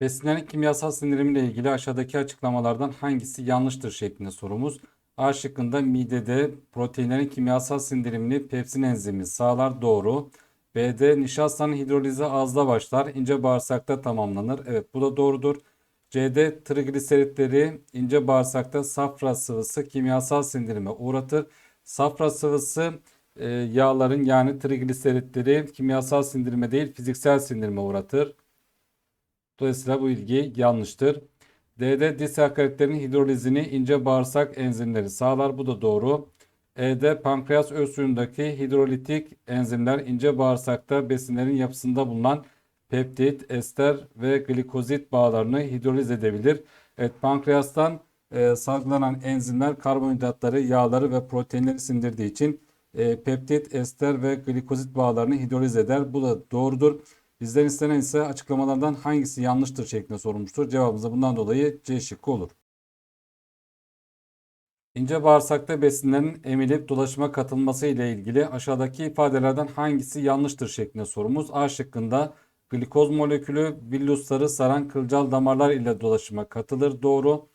Besinlerin kimyasal sindirimiyle ilgili aşağıdaki açıklamalardan hangisi yanlıştır şeklinde sorumuz. A şıkkında midede proteinlerin kimyasal sindirimini pepsin enzimi sağlar doğru. B'de nişastanın hidrolizi ağızda başlar, ince bağırsakta tamamlanır. Evet bu da doğrudur. C'de trigliseritleri ince bağırsakta safra sıvısı kimyasal sindirime uğratır. Safra sıvısı e, yağların yani trigliseritleri kimyasal sindirime değil fiziksel sindirime uğratır. Dolayısıyla bu bilgi yanlıştır. D'de disakaritlerin hidrolizini ince bağırsak enzimleri sağlar. Bu da doğru. E'de pankreas öz suyundaki hidrolitik enzimler ince bağırsakta besinlerin yapısında bulunan peptit, ester ve glikozit bağlarını hidroliz edebilir. Evet pankreastan e, salgılanan enzimler karbonhidratları, yağları ve proteinleri sindirdiği için e, peptit, ester ve glikozit bağlarını hidroliz eder. Bu da doğrudur. Bizden istenen ise açıklamalardan hangisi yanlıştır şeklinde sorulmuştur. Cevabımız da bundan dolayı C şıkkı olur. İnce bağırsakta besinlerin emilip dolaşıma katılması ile ilgili aşağıdaki ifadelerden hangisi yanlıştır şeklinde sorumuz. A şıkkında glikoz molekülü villusları saran kılcal damarlar ile dolaşıma katılır. Doğru.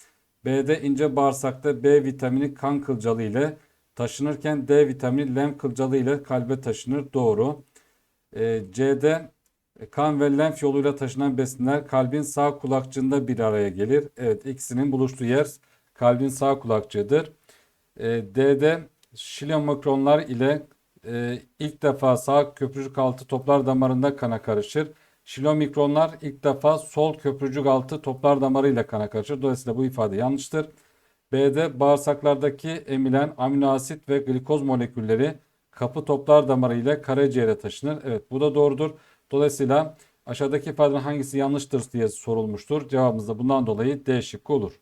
B'de ince bağırsakta B vitamini kan kılcalı ile taşınırken D vitamini lem kılcalı ile kalbe taşınır. Doğru. Ee, C'de kan ve lenf yoluyla taşınan besinler kalbin sağ kulakçığında bir araya gelir. Evet ikisinin buluştuğu yer kalbin sağ kulakçığıdır. E, D'de şilomikronlar ile e, ilk defa sağ köprücük altı toplar damarında kana karışır. Şilomikronlar ilk defa sol köprücük altı toplar damarıyla kana karışır. Dolayısıyla bu ifade yanlıştır. B'de bağırsaklardaki emilen amino asit ve glikoz molekülleri kapı toplar damarı ile karaciğere taşınır. Evet bu da doğrudur. Dolayısıyla aşağıdaki ifadenin hangisi yanlıştır diye sorulmuştur. Cevabımız da bundan dolayı D şıkkı olur.